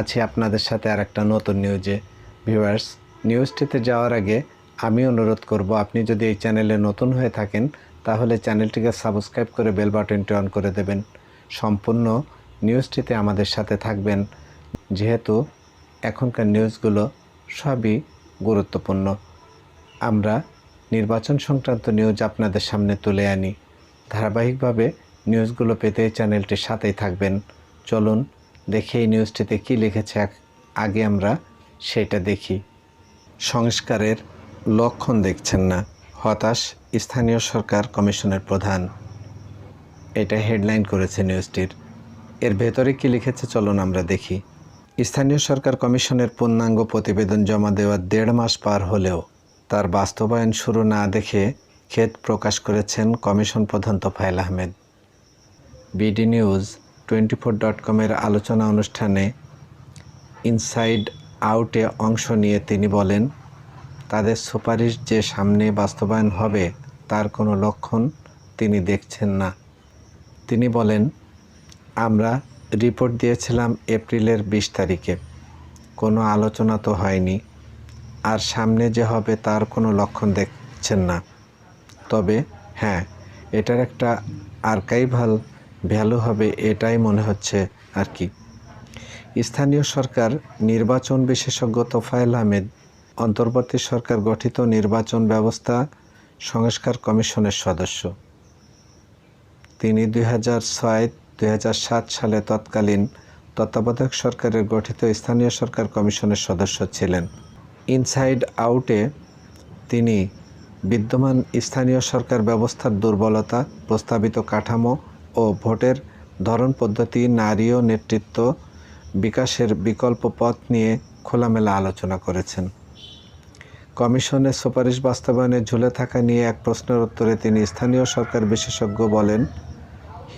আছি আপনাদের সাথে আর একটা নতুন নিউজে ভিউয়ার্স নিউজটিতে যাওয়ার আগে আমি অনুরোধ করব, আপনি যদি এই চ্যানেলে নতুন হয়ে থাকেন, তাহলে চ্যানেলটিকে সাবস্ক্রাইব করে বেল বাটনটি অন করে দেবেন। সম্পূর্ণ নিউজটিতে আমাদের সাথে থাকবেন। যেহেতু এখনকার নিউজগুলো সবই গুরুত্বপূর্ণ। আমরা নির্বাচন সংক্রান্ত নিউজ আপনাদের সামনে তুলে আনি। ধারাবাহিকভাবে নিউজগুলো পেতে চ্যানেলটির সাথেই থাকবেন। চলুন দেখি এই নিউজটিতে কী লিখেছে আগ- আমরা, সেটা দেখি। সংস্কারের লক্ষণ দেখছেন না। হতাশ স্থানীয় সরকার কমিশনের প্রধান। এটা হেডলাইন করেছে নিউজটির এর ভেতরে কি লিখেছে চলুন আমরা দেখি। স্থানীয় সরকার কমিশনের পূর্ণাঙ্গ প্রতিবেদন জমা দেওয়ার দেড় মাস পার হলেও তার বাস্তবায়ন শুরু না দেখে ক্ষেত প্রকাশ করেছেন কমিশন প্রধান Tofail Ahmed. BD news twenty four dot কমের আলোচনা অনুষ্ঠানে ইনসাইড আউটে অংশ নিয়ে তিনি বলেন, তাদের সুপারিশ যে সামনে বাস্তবায়ন হবে তার কোনো লক্ষণ তিনি দেখছেন না। তিনি বলেন, আমরা রিপোর্ট দিয়েছিলাম এপ্রিলের বিশ তারিখে। কোনো আলোচনা তো হয়নি। আর সামনে যে হবে তার কোনো লক্ষণ দেখছেন না। তবে হ্যাঁ এটার একটা আর্কাইভাল ভ্যালু হবে এটাই মনে হচ্ছে আর কি। স্থানীয় সরকার, নির্বাচন বিশেষজ্ঞ তোফায়েল আহমেদ, অন্তর্বর্তী সরকার গঠিত নির্বাচন ব্যবস্থা সংস্কার কমিশনের সদস্য। তিনি দুই হাজার ছয়, দুই সালে তৎকালীন তত্ত্বাবধায়ক সরকারের গঠিত স্থানীয় সরকার কমিশনের সদস্য ছিলেন। ইনসাইড আউটে তিনি বিদ্যমান স্থানীয় সরকার ব্যবস্থার দুর্বলতা, প্রস্তাবিত কাঠামো ও ভোটের ধরন পদ্ধতি, নারী ও নেতৃত্ব বিকাশের বিকল্প পথ নিয়ে খোলামেলা আলোচনা করেছেন। কমিশনের সুপারিশ বাস্তবায়নে ঝুলে থাকা নিয়ে এক প্রশ্নের উত্তরে তিনি স্থানীয় সরকার বিশেষজ্ঞ বলেন,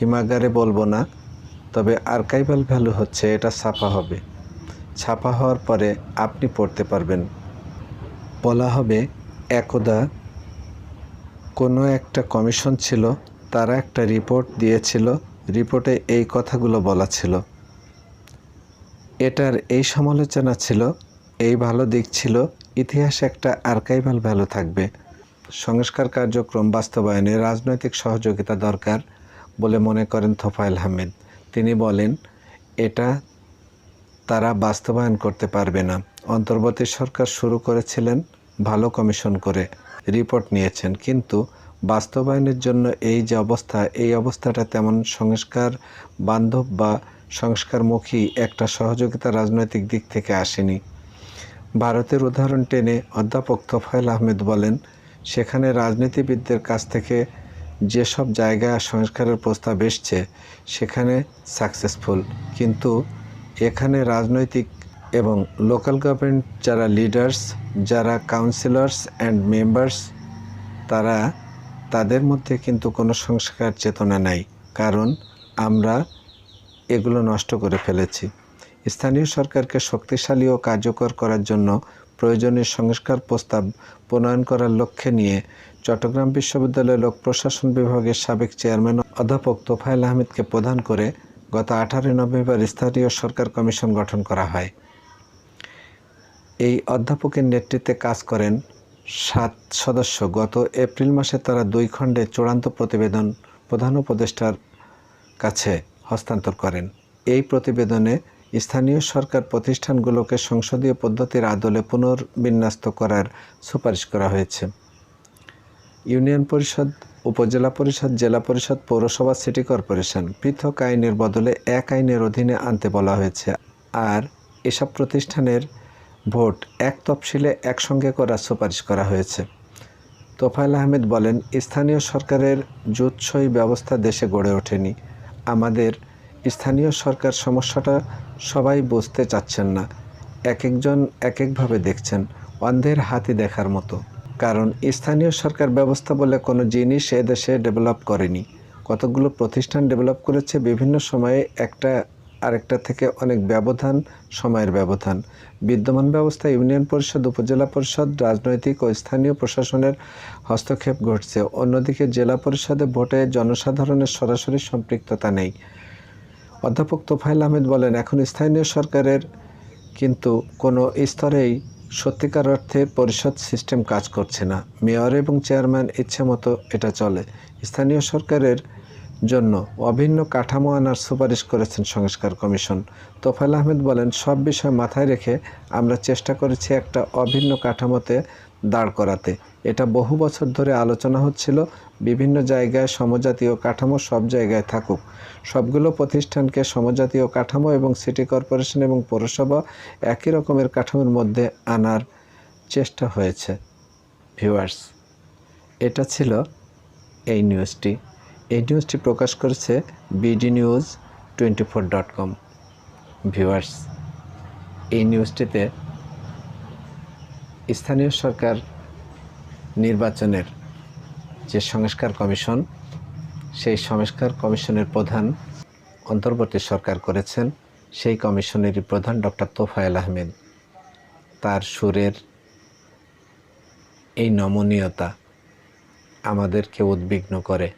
হিমাগারে বলব না, তবে আর্কাইভাল ভ্যালু হচ্ছে এটা ছাপা হবে। ছাপা হওয়ার পরে আপনি পড়তে পারবেন। বলা হবে, একদা কোনো একটা কমিশন ছিল তারা একটা রিপোর্ট দিয়েছিল। রিপোর্টে এই কথাগুলো বলা ছিল। এটার এই সমালোচনা ছিল, এই ভালো দিক ছিল, ইতিহাসে একটা আর্কাইভাল ভ্যালু থাকবে। সংস্কার কার্যক্রম বাস্তবায়নে রাজনৈতিক সহযোগিতা দরকার বলে মনে করেন তোফায়েল আহমেদ। তিনি বলেন, এটা তারা বাস্তবায়ন করতে পারবে না। অন্তর্বর্তী সরকার শুরু করেছিলেন ভালো কমিশন করে রিপোর্ট নিয়েছেন, কিন্তু বাস্তবায়নের জন্য এই যে অবস্থা, এই অবস্থাটা তেমন সংস্কার বান্ধব বা সংস্কারমুখী একটা সহযোগিতা রাজনৈতিক দিক থেকে আসেনি। ভারতের উদাহরণ টেনে অধ্যাপক তোফায়েল আহমেদ বলেন, সেখানে রাজনীতিবিদদের কাছ থেকে যেসব জায়গায় সংস্কারের প্রস্তাব এসছে, সেখানে সাকসেসফুল কিন্তু এখানে রাজনৈতিক এবং লোকাল গভর্নমেন্ট যারা লিডার্স যারা কাউন্সিলর্স অ্যান্ড মেম্বার্স তারা তাদের মধ্যে কিন্তু কোনো সংস্কার চেতনা নাই, কারণ আমরা এগুলো নষ্ট করে ফেলেছি। স্থানীয় সরকারকে শক্তিশালী ও কার্যকর করার জন্য প্রয়োজনীয় সংস্কার প্রস্তাব প্রণয়ন করার লক্ষ্যে নিয়ে চট্টগ্রাম বিশ্ববিদ্যালয়ের লোক প্রশাসন বিভাগের সাবেক চেয়ারম্যান অধ্যাপক তোফায়েল আহমেদকে প্রদান করে গত আঠারোই নভেম্বর স্থানীয় সরকার কমিশন গঠন করা হয়। এই অধ্যাপকের নেতৃত্বে কাজ করেন সাত সদস্য। গত এপ্রিল মাসে তারা দুই খণ্ডে চূড়ান্ত প্রতিবেদন প্রধান উপদেষ্টার কাছে হস্তান্তর করেন। এই প্রতিবেদনে স্থানীয় সরকার প্রতিষ্ঠানগুলোকে সংসদীয় পদ্ধতির আদলে পুনর্বিন্যস্ত করার সুপারিশ করা হয়েছে। ইউনিয়ন পরিষদ, উপজেলা পরিষদ, জেলা পরিষদ, পৌরসভা, সিটি কর্পোরেশন পৃথক আইনের বদলে এক আইনের অধীনে আনতে বলা হয়েছে। আর এসব প্রতিষ্ঠানের ভোট এক তফসিলে একসঙ্গে করার সুপারিশ করা হয়েছে। তোফায়েল আহমেদ বলেন, স্থানীয় সরকারের জুৎসই ব্যবস্থা দেশে গড়ে ওঠেনি। আমাদের স্থানীয় সরকার সমস্যাটা সবাই বুঝতে চাচ্ছেন না। এক একজন এক একভাবে দেখছেন, অন্ধের হাতি দেখার মতো। কারণ স্থানীয় সরকার ব্যবস্থা বলে কোনো জিনিস এদেশে ডেভেলপ করেনি। কতগুলো প্রতিষ্ঠান ডেভেলপ করেছে বিভিন্ন সময়ে একটা আরেকটা থেকে অনেক ব্যবধান, সময়ের ব্যবধান। বিদ্যমান ব্যবস্থা ইউনিয়ন পরিষদ, উপজেলা পরিষদ, রাজনৈতিক ও স্থানীয় প্রশাসনের হস্তক্ষেপ ঘটছে। অন্যদিকে জেলা পরিষদে ভোটে জনসাধারণের সরাসরি সম্পৃক্ততা নেই। অধ্যাপক তোফাইল আহমেদ বলেন, এখন স্থানীয় সরকারের কিন্তু কোনো স্তরেই সত্যিকার অর্থে পরিষদ সিস্টেম কাজ করছে না। মেয়র এবং চেয়ারম্যান ইচ্ছে মতো এটা চলে। স্থানীয় সরকারের জন্য অভিন্ন কাঠামো আনার সুপারিশ করেছেন সংস্কার কমিশন। তোফাইল আহমেদ বলেন, সব বিষয় মাথায় রেখে আমরা চেষ্টা করেছি একটা অভিন্ন কাঠামোতে দাঁড় করাতে। এটা বহু বছর ধরে আলোচনা হচ্ছিল, বিভিন্ন জায়গায় সমজাতীয় কাঠামো সব জায়গায় থাকুক। সবগুলো প্রতিষ্ঠানকে সমজাতীয় কাঠামো এবং সিটি কর্পোরেশন এবং পৌরসভা একই রকমের কাঠামোর মধ্যে আনার চেষ্টা হয়েছে। ভিউয়ার্স, এটা ছিল এই নিউজটি। এই নিউজটি প্রকাশ করেছে BD news twenty four dot com viewers এই নিউজটিতে স্থানীয় সরকার নির্বাচনের যে সংস্কার কমিশন, সেই সংস্কার কমিশনের প্রধান অন্তর্বর্তী সরকার করেছেন, সেই কমিশনেরই প্রধান ডক্টর তোফায়েল আহমেদ। তার সুরের এই নমনীয়তা আমাদেরকে উদ্বিগ্ন করে।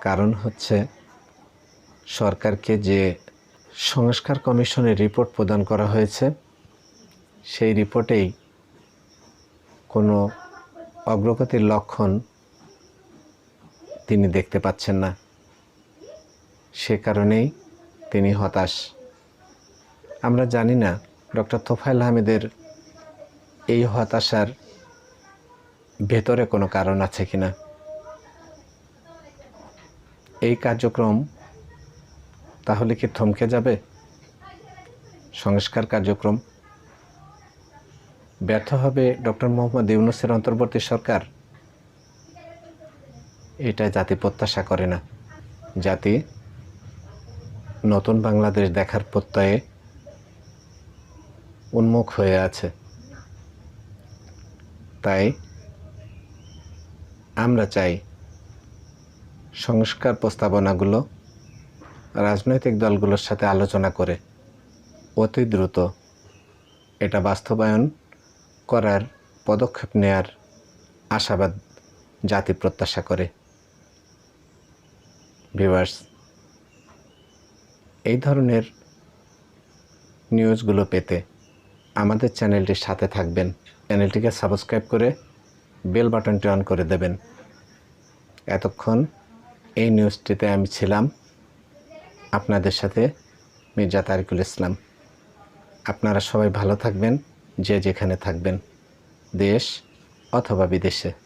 কারণ হচ্ছে সরকারকে যে সংস্কার কমিশনের রিপোর্ট প্রদান করা হয়েছে, সেই রিপোর্টেই কোনো অগ্রগতির লক্ষণ তিনি দেখতে পাচ্ছেন না। সে কারণেই তিনি হতাশ। আমরা জানি না, ডক্টর তোফায়েল আহমেদের এই হতাশার ভেতরে কোনো কারণ আছে কিনা। এই কার্যক্রম তাহলে কি থমকে যাবে? সংস্কার কার্যক্রম। ব্যর্থ হবে ডক্টর মোহাম্মদ ইউনুসের অন্তর্বর্তী সরকার। এটা জাতি প্রত্যাশা করে না। জাতি নতুন বাংলাদেশ দেখার প্রত্যয়ে উন্মুখ হয়ে আছে। তাই আমরা চাই সংস্কার প্রস্তাবনাগুলো রাজনৈতিক দলগুলোর সাথে আলোচনা করে অতি দ্রুত এটা বাস্তবায়ন করার পদক্ষেপ নেয়ার আশাবাদ জাতি প্রত্যাশা করে। ভিভার্স এই ধরনের নিউজগুলো পেতে আমাদের চ্যানেলটির সাথে থাকবেন। চ্যানেলটিকে সাবস্ক্রাইব করে বেল বাটনটি অন করে দেবেন। এতক্ষণ এই নিউজটিতে আমি ছিলাম আপনাদের সাথে মির্জা তারিকুল ইসলাম। আপনারা সবাই ভালো থাকবেন, যে যেখানে থাকবেন, দেশ অথবা বিদেশে।